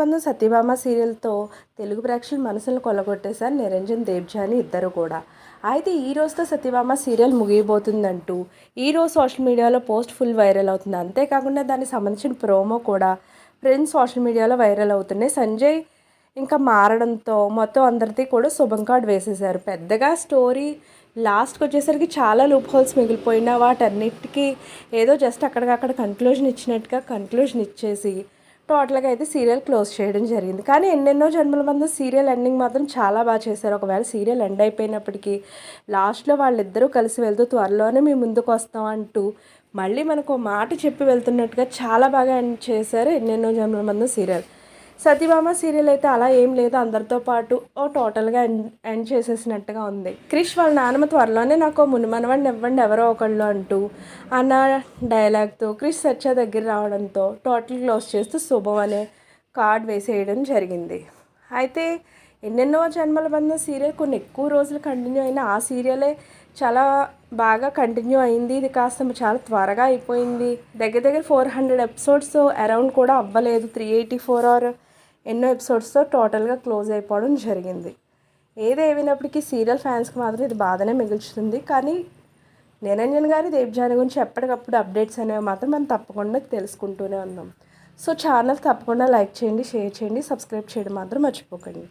బంధం సత్యభామ సీరియల్తో తెలుగు ప్రేక్షకుల మనసులను కొల్లగొట్టేశారు నిరంజన్ దేవ్జాని ఇద్దరు కూడా. అయితే ఈ రోజుతో సత్యభామ సీరియల్ ముగియబోతుందంటూ ఈ రోజు సోషల్ మీడియాలో పోస్ట్ ఫుల్ వైరల్ అవుతుంది. అంతేకాకుండా దానికి సంబంధించిన ప్రోమో కూడా ఫ్రెండ్స్ సోషల్ మీడియాలో వైరల్ అవుతున్నాయి. సంజయ్ ఇంకా మారడంతో మొత్తం అందరిది కూడా శుభం కార్డ్ వేసేసారు పెద్దగా స్టోరీ లాస్ట్కి వచ్చేసరికి చాలా లూప్ హోల్స్ మిగిలిపోయినా వాటన్నిటికీ ఏదో జస్ట్ అక్కడికక్కడ కన్క్లూజన్ ఇచ్చినట్టుగా కన్క్లూజన్ ఇచ్చేసి టోటల్గా అయితే సీరియల్ క్లోజ్ చేయడం జరిగింది. కానీ ఎన్నెన్నో జన్మల మంది సీరియల్ ఎండింగ్ మాత్రం చాలా బాగా చేశారు. ఒకవేళ సీరియల్ ఎండ్ అయిపోయినప్పటికీ లాస్ట్లో వాళ్ళిద్దరూ కలిసి వెళ్తూ త్వరలోనే మీ ముందుకు వస్తాం అంటూ మళ్ళీ మనకు మాట చెప్పి వెళ్తున్నట్టుగా చాలా బాగా ఎండ్ చేశారు ఎన్నెన్నో జన్మల మంది సీరియల్. సతీభామ సీరియల్ అయితే అలా ఏం లేదు. అందరితో పాటు ఓ టోటల్గా ఎండ్ ఎండ్ చేసేసినట్టుగా ఉంది. క్రిష్ వాళ్ళ నాన్నమ్మ త్వరలోనే నాకు మునిమనవాడిని ఇవ్వండి ఎవరో ఒకళ్ళు అంటూ అన్న డైలాగ్తో క్రిష్ సత్య దగ్గర రావడంతో టోటల్ క్లోజ్ చేస్తూ శుభం అనే కార్డ్ వేసేయడం జరిగింది. అయితే ఎన్నెన్నో జన్మల బంధం సీరియల్ కొన్ని ఎక్కువ రోజులు కంటిన్యూ అయిన ఆ సీరియలే చాలా బాగా కంటిన్యూ అయింది. ఇది కాస్త చాలా త్వరగా అయిపోయింది. దగ్గర దగ్గర ఫోర్ హండ్రెడ్ ఎపిసోడ్స్ అరౌండ్ కూడా అవ్వలేదు. త్రీ ఎయిటీ ఫోర్ ఆర్ ఎన్నో ఎపిసోడ్స్తో టోటల్గా క్లోజ్ అయిపోవడం జరిగింది. ఏది సీరియల్ ఫ్యాన్స్కి మాత్రం ఇది బాధనే మిగుల్చుతుంది. కానీ నిరంజన్ గారి దేవ్జాని గురించి ఎప్పటికప్పుడు అప్డేట్స్ అనేవి మాత్రం మనం తప్పకుండా తెలుసుకుంటూనే ఉన్నాం. సో ఛానల్ తప్పకుండా లైక్ చేయండి షేర్ చేయండి సబ్స్క్రైబ్ చేయడం మాత్రం మర్చిపోకండి.